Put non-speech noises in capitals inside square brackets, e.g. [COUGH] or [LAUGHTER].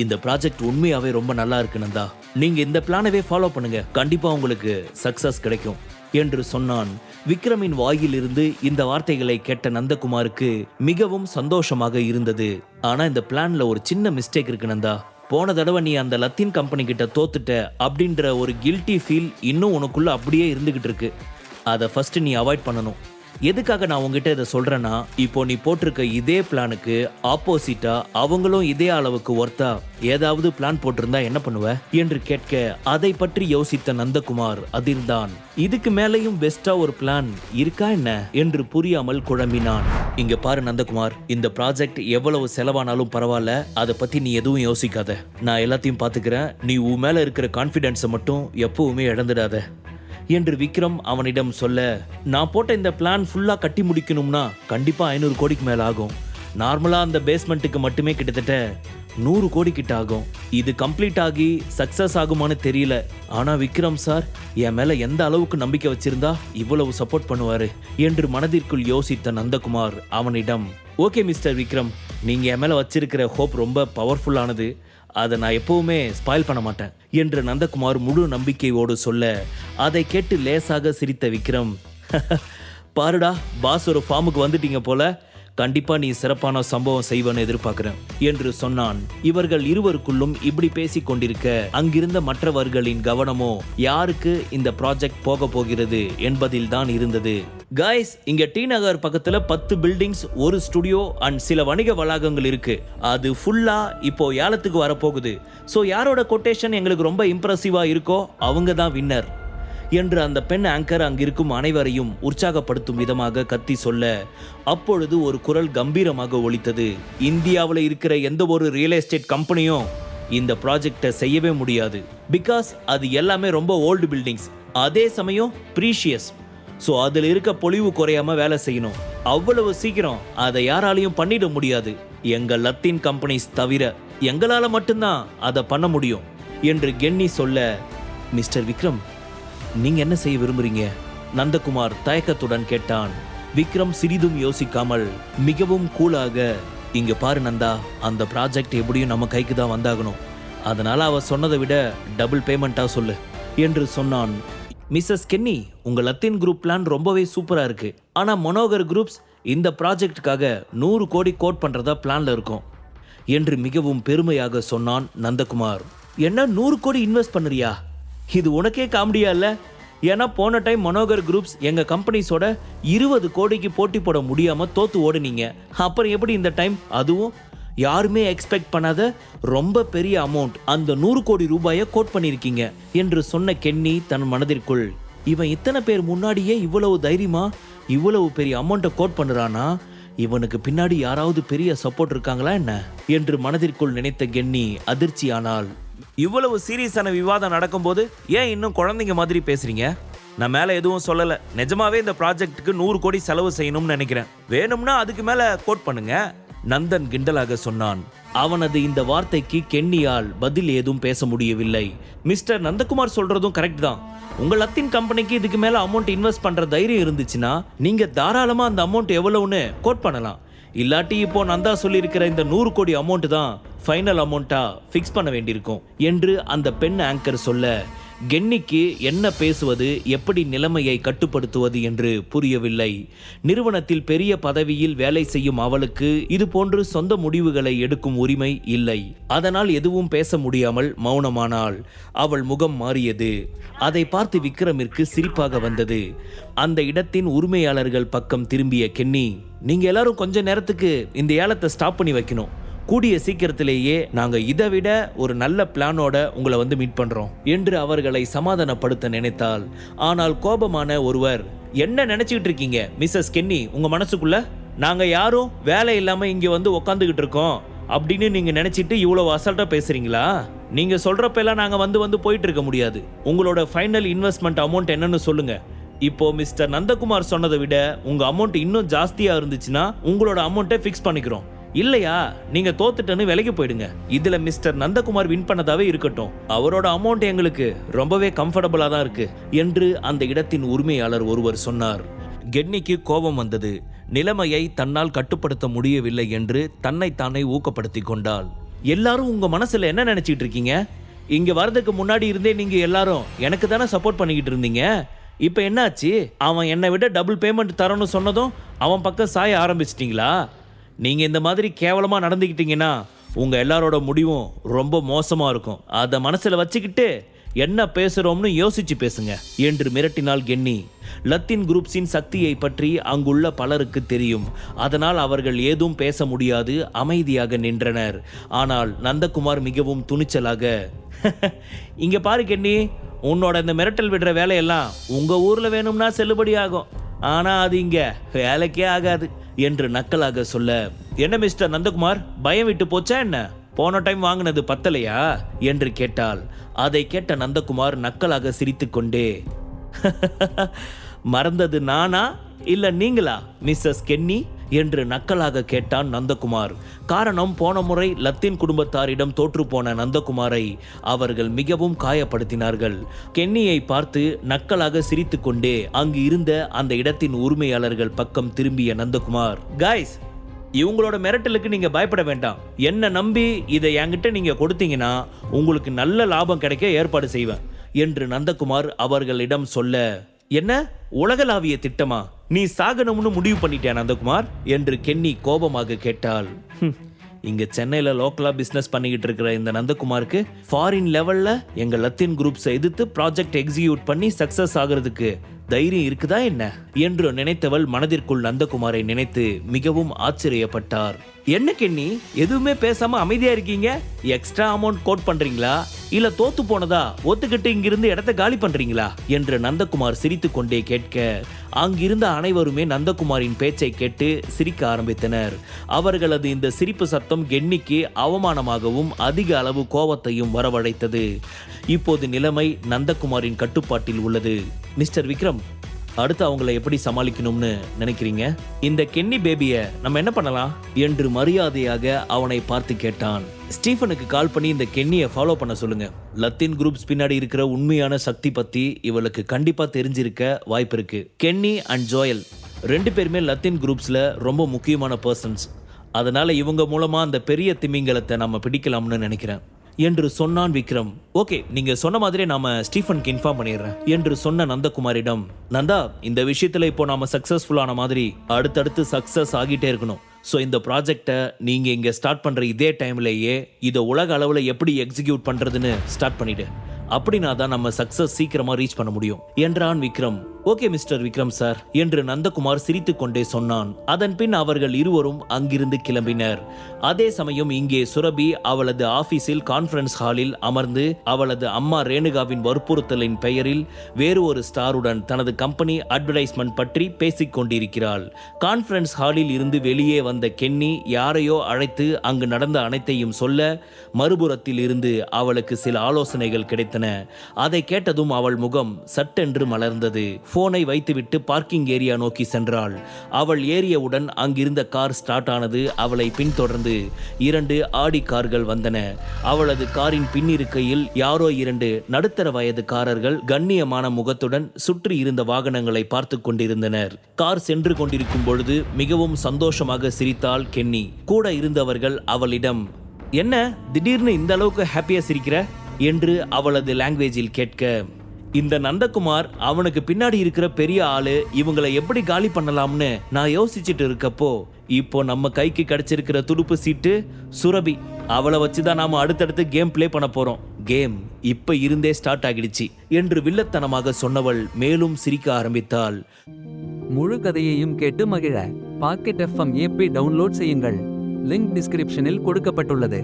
இந்த ப்ராஜெக்ட் உண்மையாவே ரொம்ப நல்லா இருக்கு நந்தா. நீங்க இந்த பிளானவே ஃபாலோ பண்ணுங்க. கண்டிப்பா உங்களுக்கு சக்சஸ் கிடைக்கும். என்று சொன்னான். விக்ரமின் வாயிலிருந்து இந்த வார்த்தைகளை கேட்ட நந்தகுமாருக்கு மிகவும் சந்தோஷமாக இருந்தது. ஆனா இந்த பிளான்ல ஒரு சின்ன மிஸ்டேக் இருக்கு நந்தா. போன தடவை நீ அந்த லத்தீன் கம்பெனி கிட்ட தோத்துட்ட அப்படின்ற ஒரு கில்ட்டி ஃபீல் இன்னும் உனக்குள்ள அப்படியே இருந்துகிட்டு இருக்கு. அதை ஃபர்ஸ்ட் நீ அவாய்ட் பண்ணணும். எதுக்காக நான் உங்ககிட்ட இதை சொல்கிறேன்னா இப்போ நீ போட்டிருக்க இதே பிளானுக்கு ஆப்போசிட்டாக அவங்களும் இதே அளவுக்கு ஒர்த்தா ஏதாவது பிளான் போட்டிருந்தா என்ன பண்ணுவ? என்று கேட்க அதை பற்றி யோசித்த நந்தகுமார் அதிர்ந்தான். இதுக்கு மேலேயும் பெஸ்டா ஒரு பிளான் இருக்கா என்ன? என்று புரியாமல் குழம்பினான். இங்க பாரு நந்தகுமார் இந்த ப்ராஜெக்ட் எவ்வளவு செலவானாலும் பரவாயில்ல அதை பத்தி நீ எதுவும் யோசிக்காத. நான் எல்லாத்தையும் பாத்துக்கிறேன் நீ உன் மேல இருக்கிற கான்ஃபிடென்ஸை மட்டும் எப்பவுமே இழந்துடாத. என்று விக்ரம் அவனிடம் சொல்ல நான் போட்ட இந்த பிளான் ஃபுல்லா கட்டி முடிக்கணும்னா கண்டிப்பா ஐநூறு கோடிக்கு மேல ஆகும். நார்மலா அந்த பேஸ்மெண்ட்டுக்கு மட்டுமே கிட்டத்தட்ட நூறு கோடி கிட்ட ஆகும். இது கம்ப்ளீட் ஆகி சக்சஸ் ஆகுமான்னு தெரியல. ஆனா விக்ரம் சார் என் மேல எந்த அளவுக்கு நம்பிக்கை வச்சிருந்தா இவ்வளவு சப்போர்ட் பண்ணுவாரு? என்று மனதிற்குள் யோசித்த நந்தகுமார் அவனிடம் ஓகே மிஸ்டர் விக்ரம். நீங்க என் மேல வச்சிருக்கிற ஹோப் ரொம்ப பவர்ஃபுல்லானது அதை நான் எப்பவுமே ஸ்பாயில் பண்ண மாட்டேன் என்று நந்தகுமார் முழு நம்பிக்கையோடு சொல்ல அதை கேட்டு லேசாக சிரித்த விக்ரம் [LAUGHS] பாருடா பாஸ் ஒரு ஃபார்முக்கு வந்துட்டீங்க போல. கண்டிப்பா நீ சிறப்பான சம்பவம் செய்வன்னு எதிர்பார்க்கிறேன் என்று சொன்னான். இவர்கள் இருவருக்குள்ளும் இப்படி பேசிக் கொண்டிருக்க அங்கிருந்த மற்றவர்களின் கவனமோ யாருக்கு இந்த ப்ராஜெக்ட் போக போகிறது? என்பதில் தான் இருந்தது. காய்ஸ் இங்க டி நகர் பக்கத்துல பத்து பில்டிங்ஸ் ஒரு ஸ்டுடியோ அண்ட் சில வணிக வளாகங்கள் இருக்கு. அது ஃபுல்லா இப்போ ஏலத்துக்கு வரப்போகுது. ஸோ யாரோட கொட்டேஷன் எங்களுக்கு ரொம்ப இம்ப்ரெசிவா இருக்கோ அவங்க தான் வின்னர் என்று அந்த பெண் ஆங்கர் அங்கிருக்கும் அனைவரையும் உற்சாகப்படுத்தும் விதமாக கத்தி சொல்ல அப்பொழுது ஒரு குரல் கம்பீரமாக ஒலித்தது. இந்தியாவில் இருக்கிற எந்த ஒரு ரியல் எஸ்டேட் கம்பெனியும் இந்த ப்ராஜெக்டை செய்யவே முடியாது. பிகாஸ் அது எல்லாமே ரொம்ப ஓல்டு பில்டிங்ஸ் அதே சமயம் ப்ரீஷியஸ் ஸோ அதில் இருக்க பொலிவு குறையாம வேலை செய்யணும். அவ்வளவு சீக்கிரம் அதை யாராலையும் பண்ணிட முடியாது. எங்க லத்தீன் கம்பெனிஸ் தவிர எங்களால் மட்டும்தான் அதை பண்ண முடியும் என்று கென்னி சொல்ல மிஸ்டர் விக்ரம் நீங்க என்ன செய்ய விரும்புறீங்க? நந்தகுமார் தயக்கத்துடன் கேட்டான். விக்ரம் சிறிதும் யோசிக்காமல் மிகவும் கூலாக இங்க பாரு நந்தா அந்த ப்ராஜெக்ட் எப்படியும் நம்ம கைக்கு தான் வந்தாகணும். அதனால அவ சொன்னதை விட டபுள் பேமெண்ட்டா சொல்லு என்று சொன்னான். மிஸ்ஸஸ் கென்னி உங்க லத்தீன் குரூப் பிளான் ரொம்பவே சூப்பரா இருக்கு. ஆனா மனோகர் குரூப்ஸ் இந்த ப்ராஜெக்ட்டுக்காக நூறு கோடி கோட் பண்றதா பிளான்ல இருக்கும் என்று மிகவும் பெருமையாக சொன்னான் நந்தகுமார். என்ன நூறு கோடி இன்வெஸ்ட் பண்ணுறியா? இது உனக்கே காமெடியா இல்லை? ஏன்னா போன டைம் மனோகர் குரூப்ஸ் எங்கள் கம்பெனிஸோட இருபது கோடிக்கு போட்டி போட முடியாமல் தோத்து ஓடுனீங்க. அப்புறம் எப்படி இந்த டைம் அதுவும் யாருமே எக்ஸ்பெக்ட் பண்ணாத ரொம்ப பெரிய அமௌண்ட் அந்த நூறு கோடி ரூபாயை கோட் பண்ணியிருக்கீங்க என்று சொன்ன கென்னி தன் மனதிற்குள். இவன் இத்தனை பேர் முன்னாடியே இவ்வளவு தைரியமா இவ்வளவு பெரிய அமௌண்ட்டை கோட் பண்ணுறானா? இவனுக்கு பின்னாடி யாராவது பெரிய சப்போர்ட் இருக்காங்களா என்ன? என்று மனதிற்குள் நினைத்த கென்னி அதிர்ச்சியானாள். இவ்வளவு சீரியஸான விவாதம் நடக்கும்போது ஏன் இன்னும் குழந்தைங்க மாதிரி பேசுறீங்க? நான் மேல எதுவும் சொல்லல. நிஜமாவே இந்த ப்ராஜெக்ட்டுக்கு நூறு கோடி செலவு செய்யணும்னு நினைக்கிறேன். வேணும்னா அதுக்கு மேல கோட் பண்ணுங்க. நந்தன் கிண்டலாக சொன்னான். அவனது இந்த வார்த்தைக்கு கென்னியால் பதில் ஏதும் பேச முடியவில்லை. மிஸ்டர் நந்தகுமார் சொல்றதும் கரெக்ட் தான். உங்க லத்தின் கம்பெனிக்கு இதுக்கு மேல அமௌண்ட் இன்வெஸ்ட் பண்ற தைரியம் இருந்துச்சுன்னா நீங்க தாராளமா அந்த அமௌண்ட் எவ்வளவுன்னு கோட் பண்ணலாம். இல்லாட்டி இப்போ நந்தா சொல்லியிருக்கிற இந்த நூறு கோடி அமௌண்ட் தான் ஃபைனல் அமௌண்ட்டாக ஃபிக்ஸ் பண்ண வேண்டியிருக்கும் என்று அந்த பெண் ஆங்கர் சொல்ல கென்னிக்கு என்ன பேசுவது எப்படி நிலைமையை கட்டுப்படுத்துவது என்று புரியவில்லை. நிறுவனத்தில் பெரிய பதவியில் வேலை செய்யும் அவளுக்கு இது போன்று சொந்த முடிவுகளை எடுக்கும் உரிமை இல்லை. அதனால் எதுவும் பேச முடியாமல் மௌனமானாள். அவள் முகம் மாறியது. அதை பார்த்து விக்ரமிற்கு சிரிப்பாக வந்தது. அந்த இடத்தின் உரிமையாளர்கள் பக்கம் திரும்பிய கென்னி நீங்க எல்லாரும் கொஞ்ச நேரத்துக்கு இந்த ஏலத்தை ஸ்டாப் பண்ணி வைக்கணும். கூடிய சீக்கிரத்திலேயே நாங்க இதை விட ஒரு நல்ல பிளானோட உங்களை வந்து மீட் பண்றோம் என்று அவர்களை சமாதானப்படுத்த நினைத்தால். ஆனால் கோபமான ஒருவர் என்ன நினைச்சுக்கிட்டு இருக்கீங்க மிஸ்ஸஸ் கென்னி உங்க மனசுக்குள்ள? நாங்க யாரும் வேலை இல்லாம இங்க வந்து உக்காந்துக்கிட்டு இருக்கோம். அப்படின்னு நீங்க நினைச்சிட்டு இவ்வளவு அசால்ட்டா பேசுறீங்களா? நீங்க சொல்றப்பெல்லாம் நாங்க வந்து வந்து போயிட்டு இருக்க முடியாது. உங்களோட ஃபைனல் இன்வெஸ்ட்மெண்ட் அமௌண்ட் என்னன்னு சொல்லுங்க. இப்போ மிஸ்டர் நந்தகுமார் சொன்னதை விட உங்க அமௌண்ட் இன்னும் ஜாஸ்தியா இருந்துச்சுன்னா உங்களோட அமௌண்ட்டை ஃபிக்ஸ் பண்ணிக்கிறோம். இல்லையா? நீங்க தோத்துட்டேன்னு விலைக்கு போயிடுங்க. இதுல மிஸ்டர் நந்தகுமார் வின் பண்ணதாவே இருக்கட்டும். அவரோட அமௌண்ட் எங்களுக்கு ரொம்பவே கம்ஃபர்டபுளா தான் இருக்கு என்று அந்த இடத்தின் உரிமையாளர் ஒருவர் சொன்னார். கென்னிக்கு கோபம் வந்தது. நிலைமையை தன்னால் கட்டுப்படுத்த முடியவில்லை என்று தன்னைத்தானே ஊக்கப்படுத்தி கொண்டாள். எல்லாரும் உங்க மனசுல என்ன நினைச்சிட்டு இருக்கீங்க? இங்க வரதுக்கு முன்னாடி இருந்தே நீங்க எல்லாரும் எனக்கு தானே சப்போர்ட் பண்ணிக்கிட்டு இருந்தீங்க? இப்போ என்னாச்சு? அவன் என்னை விட டபுள் பேமெண்ட் தரணும்னு சொன்னதும் அவன் பக்கம் சாய ஆரம்பிச்சிட்டிங்களா? நீங்கள் இந்த மாதிரி கேவலமாக நடந்துக்கிட்டீங்கன்னா உங்கள் எல்லாரோட முடிவும் ரொம்ப மோசமாக இருக்கும். அதை மனசில் வச்சுக்கிட்டு என்ன பேசுகிறோம்னு யோசிச்சு பேசுங்க. என்று மிரட்டினாள் கென்னி லத்தீன் குரூப்ஸின் சக்தியை பற்றி அங்குள்ள பலருக்கு தெரியும். அதனால் அவர்கள் ஏதும் பேச முடியாது அமைதியாக நின்றனர். ஆனால் நந்தகுமார் மிகவும் துணிச்சலாக [LAUGHS] இங்க பாரு கென்னி உன்னோட இந்த மிரட்டல் விடுற வேலையெல்லாம் உங்க ஊர்ல வேணும்னா செல்லுபடி ஆகும். ஆனா அது இங்க வேலைக்கே ஆகாது. என்று நக்கலாக சொல்ல என்ன மிஸ்டர் நந்தகுமார் பயம் விட்டு போச்சா என்ன? போன டைம் வாங்கினது பத்தலையா? என்று கேட்டாள். அதை கேட்ட நந்தகுமார் நக்கலாக சிரித்துக்கொண்டே மறந்தது நானா? இல்ல நீங்களா மிஸ்ஸஸ் கென்னி? என்று நக்கலாக கேட்டான் நந்தகுமார். காரணம் போன முறை லத்தீன் குடும்பத்தாரிடம் தோற்றுப்போன நந்தகுமாரை அவர்கள் மிகவும் காயப்படுத்தினார்கள். கென்னியை பார்த்து நக்கலாக சிரித்துக்கொண்டே அங்கு இருந்த அந்த இடத்தின் உரிமையாளர்கள் பக்கம் திரும்பிய நந்தகுமார் காய்ஸ் இவங்களோட மிரட்டலுக்கு நீங்க பயப்பட வேண்டாம். என்ன நம்பி இதை என்கிட்ட நீங்க கொடுத்தீங்கன்னா உங்களுக்கு நல்ல லாபம் கிடைக்க ஏற்பாடு செய்வேன் என்று நந்தகுமார் அவர்களிடம் சொல்ல என்ன? உலகளாவிய திட்டமா? நீ சாகணும்னு முடிவு பண்ணிட்டேன் நந்தகுமார் என்று கென்னி கோபமாக கேட்டாள். இங்க சென்னையில லோக்கலா பிசினஸ் பண்ணிக்கிட்டு இருக்கிற இந்த நந்தகுமாருக்கு ஃபாரின் லெவல்ல எங்க லத்தீன் குரூப்ஸை எதிர்த்து ப்ராஜெக்ட் எக்ஸிக்யூட் பண்ணி சக்சஸ் ஆகிறதுக்கு தைரியம் இருக்குதா என்ன? என்று நினைத்தவள் மனதிற்குள் நந்தகுமாரை நினைத்து மிகவும் ஆச்சரியப்பட்டார். என்ன கெண்ணி? எதுவுமே பேசாம அமைதியா இருக்கீங்க? எக்ஸ்ட்ரா அமௌண்ட் கோட் பண்றீங்களா? இல்ல தோத்து போனதா? ஒத்துக்கிட்டு இங்கிருந்து இடத்த காலி பண்றீங்களா? என்று நந்தகுமார் சிரித்து கொண்டே கேட்க அங்கிருந்த அனைவருமே நந்தகுமாரின் பேச்சை கேட்டு சிரிக்க ஆரம்பித்தனர். அவர்களது இந்த சிரிப்பு சத்தம் கென்னிக்கு அவமானமாகவும் அதிக அளவு கோபத்தையும் வரவழைத்தது. இப்போது நிலைமை நந்தகுமாரின் கட்டுப்பாட்டில் உள்ளது. மிஸ்டர் விக்ரம் அடுத்து அவங்கள எப்படி சமாளிக்கணும்னு நினைக்கிறீங்க? இந்த கென்னி பேபிய நம்ம என்ன பண்ணலாம்? என்று மரியாதையாக அவனை பார்த்து கேட்டான். ஸ்டீஃபனுக்கு கால் பண்ணி இந்த கென்னியை ஃபாலோ பண்ண சொல்லுங்க. லத்தீன் குரூப்ஸ் பின்னாடி இருக்கிற உண்மையான சக்தி பத்தி இவளுக்கு கண்டிப்பா தெரிஞ்சிருக்க வாய்ப்பு இருக்கு. கென்னி அண்ட் ஜோயல் ரெண்டு பேருமே லத்தின் குரூப்ஸ்ல ரொம்ப முக்கியமான பர்சன்ஸ் அதனால இவங்க மூலமா அந்த பெரிய திமிங்கலத்தை நம்ம பிடிக்கலாம்னு நினைக்கிறேன். என்று சொன்னான் விக்ரம். ஓகே நீங்க சொன்ன மாதிரி நாம ஸ்டீஃபனுக்கு இன்ஃபார்ம் பண்ணிடுறேன் என்று சொன்ன நந்தகுமாரிடம். நந்தா இந்த விஷயத்துல இப்போ நாம சக்சஸ்ஃபுல் ஆன மாதிரி அடுத்தடுத்து சக்சஸ் ஆகிட்டே இருக்கணும். ஸோ இந்த ப்ராஜெக்டை நீங்க இங்க ஸ்டார்ட் பண்ற இதே டைம்லயே இதை உலக அளவில் எப்படி எக்ஸிக்யூட் பண்றதுன்னு ஸ்டார்ட் பண்ணிடு. அப்படின்னா தான் நம்ம சக்சஸ் சீக்கிரமா ரீச் பண்ண முடியும் என்றான் Vikram. Okay mister Vikram sir என்று நந்தகுமார் சிரித்து கொண்டே சொன்னான். அதன் பின் அவர்கள் இருவரும் அங்கிருந்து கிளம்பினர். அதே சமயம் இங்கே சுரபி அவளது ஆபீஸில் கான்ஃபரன்ஸ் ஹாலில் அமர்ந்து அவளது அம்மா ரேணுகாவின் வற்புறுத்தலின் பெயரில் வேறு ஒரு ஸ்டாருடன் தனது கம்பெனி அட்வர்டைஸ்மெண்ட் பற்றி பேசிக் கொண்டிருக்கிறாள் கான்ஃபரன்ஸ் ஹாலில் இருந்து வெளியே வந்த கென்னி யாரையோ அழைத்து அங்கு நடந்த அனைத்தையும் சொல்ல மறுபுறத்தில் இருந்து அவளுக்கு சில ஆலோசனைகள் கிடைத்தன. அதை கேட்டதும் அவள் முகம் சட்டென்று மலர்ந்தது. போனை வைத்துவிட்டு பார்க்கிங் ஏரியா நோக்கி சென்றாள். அவள் ஏறியவுடன் அங்கிருந்த கார் ஸ்டார்ட் ஆனது அவளை பின்தொடர்ந்து இரண்டு ஆடி கார்கள் வந்தன. அவளது காரின் பின்னிருக்கையில் யாரோ இரண்டு நடுத்தர வயதுக்காரர்கள் கண்ணியமான முகத்துடன் சுற்றி இருந்த வாகனங்களை பார்த்து கொண்டிருந்தனர். கார் சென்று கொண்டிருக்கும் பொழுது மிகவும் சந்தோஷமாக சிரித்தாள் கென்னி. கூட இருந்தவர்கள் அவளிடம் என்ன திடீர்னு இந்த அளவுக்கு ஹாப்பியா சிரிக்கிற? என்று அவளது லாங்குவேஜில் கேட்க இந்த நந்தகுமார் அவனுக்கு பின்னாடி இருக்கிற பெரிய ஆளு இவங்களை எப்படி காலி பண்ணலாம்னு நான் யோசிச்சுட்டு இருக்கப்போ இப்போ நம்ம கைக்கு கிடைச்சிருக்கிற துடுப்பு சீட்டு சுரபி. அவளை வச்சு தான் நாம அடுத்தடுத்து கேம் ப்ளே பண்ண போறோம். கேம் இப்ப இருந்தே ஸ்டார்ட் ஆகிடுச்சு என்று வில்லத்தனமாக சொன்னவள் மேலும் சிரிக்க ஆரம்பித்தாள். முழு கதையையும் கேட்டு மகிழ. பாக்கெட் எஃப்எம் ஏபி டவுன்லோட் செய்யுங்கள். லிங்க் டிஸ்கிரிப்ஷனில் கொடுக்கப்பட்டுள்ளது.